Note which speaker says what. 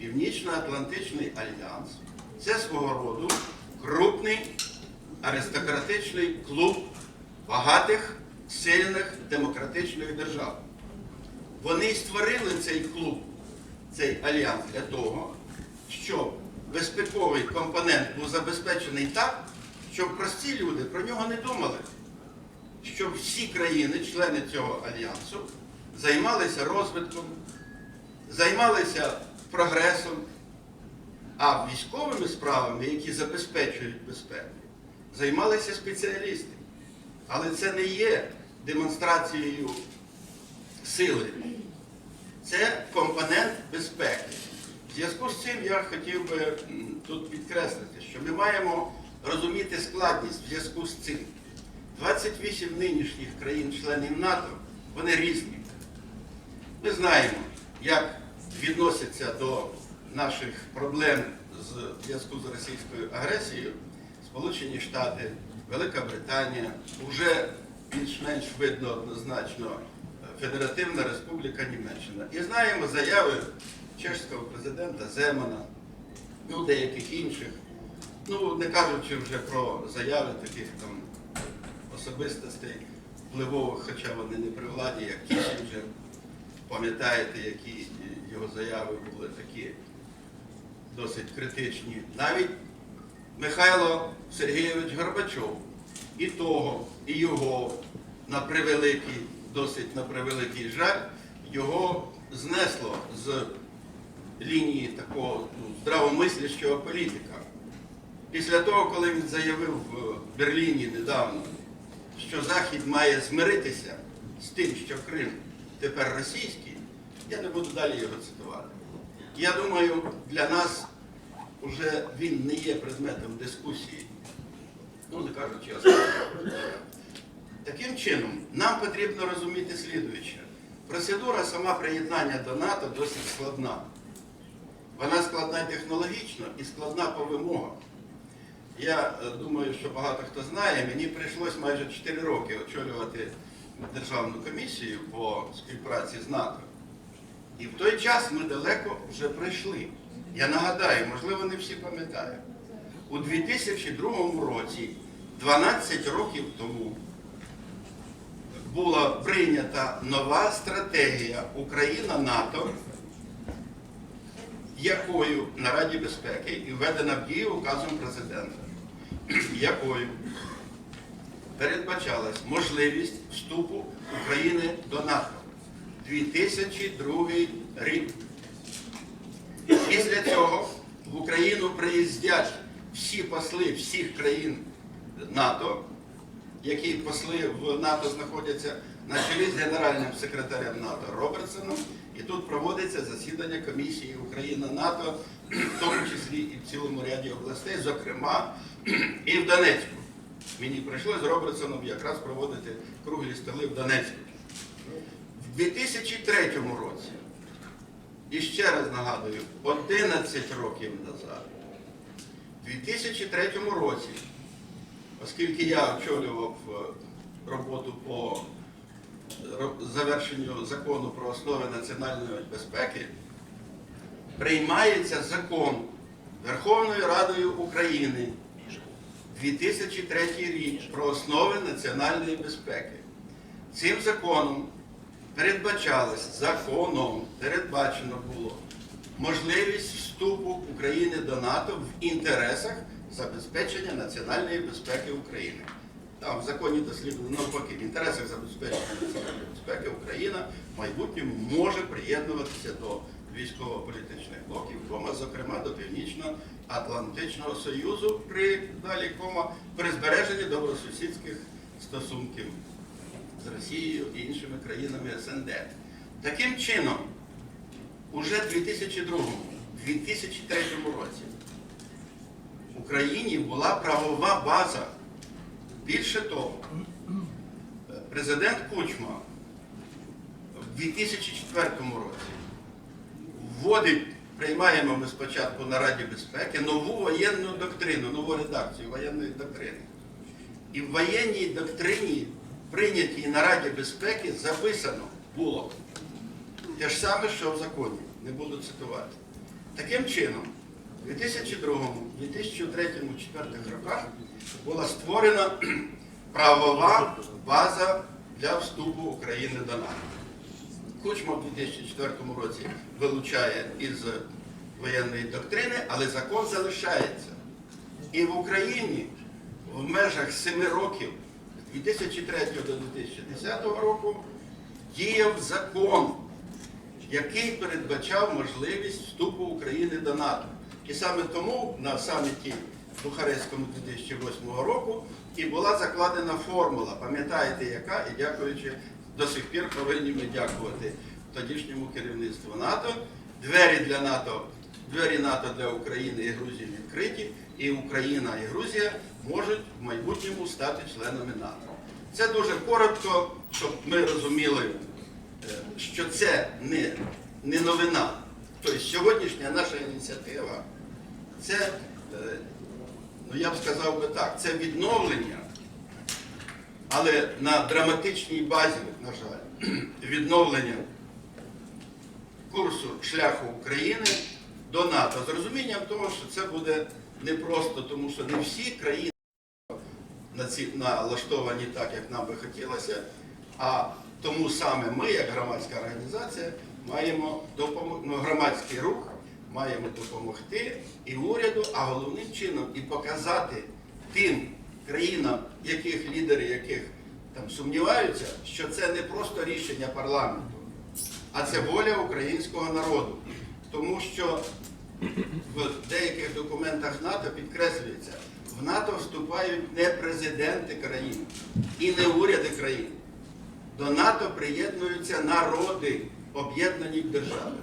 Speaker 1: Північно-Атлантичний альянс це свого роду крупний аристократичний клуб багатих, сильних демократичних держав. Вони створили цей клуб, цей альянс для того, щоб безпековий компонент був забезпечений так, щоб прості люди про нього не думали. Щоб всі країни, члени цього альянсу, займалися розвитком, займалися прогресом, а військовими справами, які забезпечують безпеку, займалися спеціалісти. Але це не є демонстрацією сили. Це компонент безпеки. В зв'язку з цим я хотів би тут підкреслити, що ми маємо розуміти складність в зв'язку з цим. 28 нинішніх країн-членів НАТО, вони різні. Ми знаємо, як відносяться до наших проблем з зв'язку з російською агресією Сполучені Штати, Велика Британія, вже більш-менш видно однозначно Федеративна Республіка Німеччина. І знаємо заяви чеського президента Земана, ну деяких інших, ну не кажучи вже про заяви таких там особистостей впливових, хоча вони не при владі, як Кісінджер. Пам'ятаєте, які його заяви були такі досить критичні. Навіть Михайло Сергійович Горбачов і того, і його на превеликий, досить на превеликий жаль, його знесло з лінії такого ну, здравомислящого політика. Після того, коли він заявив в Берліні недавно, що Захід має змиритися з тим, що Крим тепер російський, я не буду далі його цитувати. Я думаю, для нас вже він не є предметом дискусії, ну не кажучи останнього. Таким чином, нам потрібно розуміти слідуюче. Процедура сама приєднання до НАТО досить складна. Вона складна технологічно і складна по вимогам. Я е, думаю, що багато хто знає, мені прийшлось майже 4 роки очолювати державну комісію по співпраці з НАТО. І в той час ми далеко вже прийшли. Я нагадаю, можливо, не всі пам'ятають. У 2002 році, 12 років тому, була прийнята нова стратегія Україна-НАТО, якою на Раді безпеки і введена в дію указом президента, якою передбачалась можливість вступу України до НАТО 2002 рік. Після цього в Україну приїздять всі посли всіх країн НАТО, які посли в НАТО знаходяться на чолі з генеральним секретарем НАТО Робертсоном. І тут проводиться засідання комісії Україна-НАТО, в тому числі і в цілому ряді областей, зокрема і в Донецьку. Мені прийшлося з Робертсоном якраз проводити круглі столи в Донецьку. В 2003 році, і ще раз нагадую, 11 років назад, у 2003 році, оскільки я очолював е, роботу по завершенню закону про основи національної безпеки, приймається закон Верховною Радою України 2003 рік про основи національної безпеки. Цим законом передбачалось, законом передбачено було можливість вступу України до НАТО в інтересах забезпечення національної безпеки України. Там в законі досліджено навпаки, в інтересах забезпечення національної безпеки Україна в майбутньому може приєднуватися до військово-політичних блоків, кома, зокрема до Північно-Атлантичного Союзу при далі кома при збереженні добросусідських стосунків з Росією і іншими країнами СНД. Таким чином, уже в 2002-2003 році в Україні була правова база. Більше того, президент Кучма в 2004 році вводить, приймаємо ми спочатку на Раді безпеки нову воєнну доктрину, нову редакцію воєнної доктрини. І в воєнній доктрині, прийнятій на Раді безпеки, записано було те ж саме, що в законі, не буду цитувати. Таким чином, у 2002, 2003, 2004 роках була створена правова база для вступу України до НАТО. Кучма в 2004 році вилучає із воєнної доктрини, але закон залишається. І в Україні в межах 7 років, 2003 до 2010 року, діяв закон, який передбачав можливість вступу України до НАТО. І саме тому на саміті Бухарестському 2008 року і була закладена формула, пам'ятаєте, яка, і дякуючи до сих пір повинні ми дякувати тодішньому керівництву НАТО. Двері для НАТО, двері НАТО для України і Грузії відкриті, і Україна і Грузія можуть в майбутньому стати членами НАТО. Це дуже коротко, щоб ми розуміли, е, що це не, не новина. Тобто сьогоднішня наша ініціатива це, е, ну я б сказав би так, це відновлення, але на драматичній базі, на жаль, відновлення курсу шляху України до НАТО з розумінням того, що це буде непросто, тому що не всі країни на ці налаштовані так, як нам би хотілося. А тому саме ми, як громадська організація, маємо допомогти, ну, громадський рух, маємо допомогти і уряду, а головним чином і показати тим країнам, яких лідери яких там сумніваються, що це не просто рішення парламенту, а це воля українського народу. Тому що в деяких документах НАТО підкреслюється, в НАТО вступають не президенти країн і не уряди країн. До НАТО приєднуються народи об'єднані держави.